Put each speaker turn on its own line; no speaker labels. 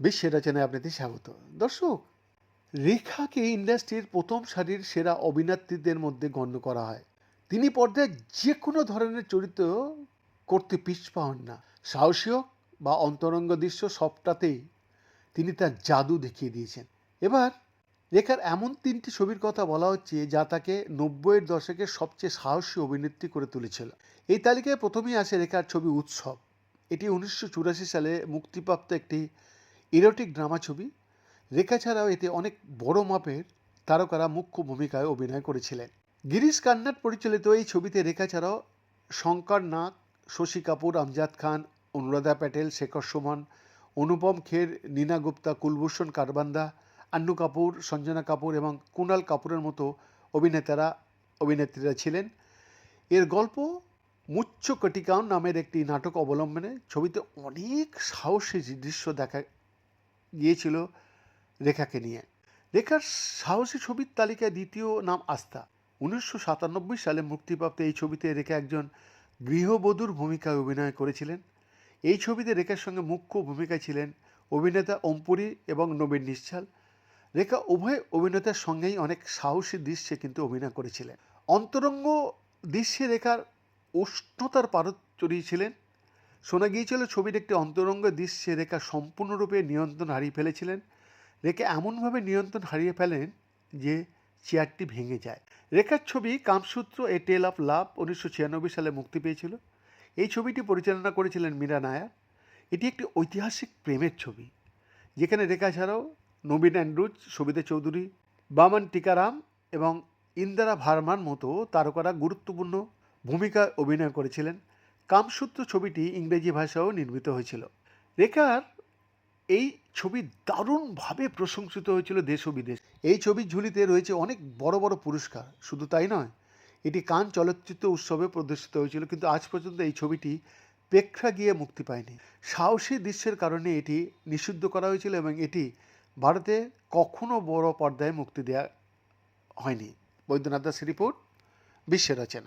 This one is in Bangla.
বিশ্বের রচনায় আপনাদের স্বাগত। দর্শক, রেখাকে ইন্ডাস্ট্রির প্রথম সারির সেরা অভিনেত্রীদের মধ্যে গণ্য করা হয়। তিনি পর্দায় যে কোনো ধরনের চরিত্র করতে পিছ পান না। সাহসী বা অন্তরঙ্গ দৃশ্য সবটাতেই তিনি তার জাদু দেখিয়ে দিয়েছেন। এবার রেখার এমন তিনটি ছবির কথা বলা হচ্ছে যা তাকে নব্বইয়ের দশকের সবচেয়ে সাহসী অভিনেত্রী করে তুলেছিল। এই তালিকায় প্রথমেই আসে রেখার ছবি উৎসব। এটি উনিশশো চুরাশি সালে মুক্তিপ্রাপ্ত একটি ইরোটিক ড্রামা ছবি। রেখা ছাড়াও এতে অনেক বড় মাপের তারকারা মুখ্য ভূমিকায় অভিনয় করেছিলেন। গিরিশ কান্নাট পরিচালিত এই ছবিতে রেখা ছাড়াও শঙ্কর নাগ, শশী কাপুর, আমজাদ খান, অনুরাধা প্যাটেল, শেখর সুমন, অনুপম খের, নীনা গুপ্তা, কুলভূষণ কারবান্দা আন্নু কাপুর, সঞ্জনা কাপুর এবং কুণাল কাপুরের মতো অভিনেতারা, অভিনেত্রীরা ছিলেন। এর গল্প মুচ্চ কটিকাউন নামের একটি নাটক অবলম্বনে। ছবিতে অনেক সাহসী দৃশ্য দেখা গিয়েছিল রেখাকে নিয়ে। রেখার সাহসী ছবির তালিকায় দ্বিতীয় নাম আস্থা। উনিশশো সাতানব্বই সালে মুক্তিপ্রাপ্ত এই ছবিতে রেখা একজন গৃহবধূর ভূমিকায় অভিনয় করেছিলেন। এই ছবিতে রেখার সঙ্গে মুখ্য ভূমিকায় ছিলেন অভিনেতা অম্পুরি এবং নবীন নিশ্চাল। রেখা উভয় অভিনেতার সঙ্গেই অনেক সাহসী দৃশ্যে কিন্তু অভিনয় করেছিলেন। অন্তরঙ্গ দৃশ্যে রেখার উষ্ণতার পারদ চড়িয়েছিলেন। শোনা গিয়েছিল ছবির একটি অন্তরঙ্গ দৃশ্যে রেখা সম্পূর্ণরূপে নিয়ন্ত্রণ হারিয়ে ফেলেছিলেন। রেখা এমনভাবে নিয়ন্ত্রণ হারিয়ে ফেলেন যে চেয়ারটি ভেঙে যায়। রেখার ছবি কামসূত্র এ টেল অফ লাভ উনিশশো ছিয়ানব্বই সালে মুক্তি পেয়েছিল। এই ছবিটি পরিচালনা করেছিলেন মীরা নায়ার। এটি একটি ঐতিহাসিক প্রেমের ছবি, যেখানে রেখা ছাড়াও নবীন অ্যান্ড্রুজ, সবিতা চৌধুরী, বামন টিকারাম এবং ইন্দিরা ভার্মার মতো তারকারা গুরুত্বপূর্ণ ভূমিকায় অভিনয় করেছিলেন। কামসূত্র ছবিটি ইংরেজি ভাষাও নির্মিত হয়েছিল। রেখার এই ছবি দারুণভাবে প্রশংসিত হয়েছিল দেশ ও বিদেশ। এই ছবির ঝুলিতে রয়েছে অনেক বড় বড় পুরস্কার। শুধু তাই নয়, এটি কান চলচ্চিত্র উৎসবে প্রদর্শিত হয়েছিল, কিন্তু আজ পর্যন্ত এই ছবিটি প্রেক্ষাগৃহে মুক্তি পায়নি। সাহসী দৃশ্যের কারণে এটি নিষিদ্ধ করা হয়েছিল এবং এটি ভারতে কখনো বড় পর্দায় মুক্তি দেওয়া হয়নি। বৈদ্যনাথ দাসের রিপোর্ট বিশ্বের রচনা।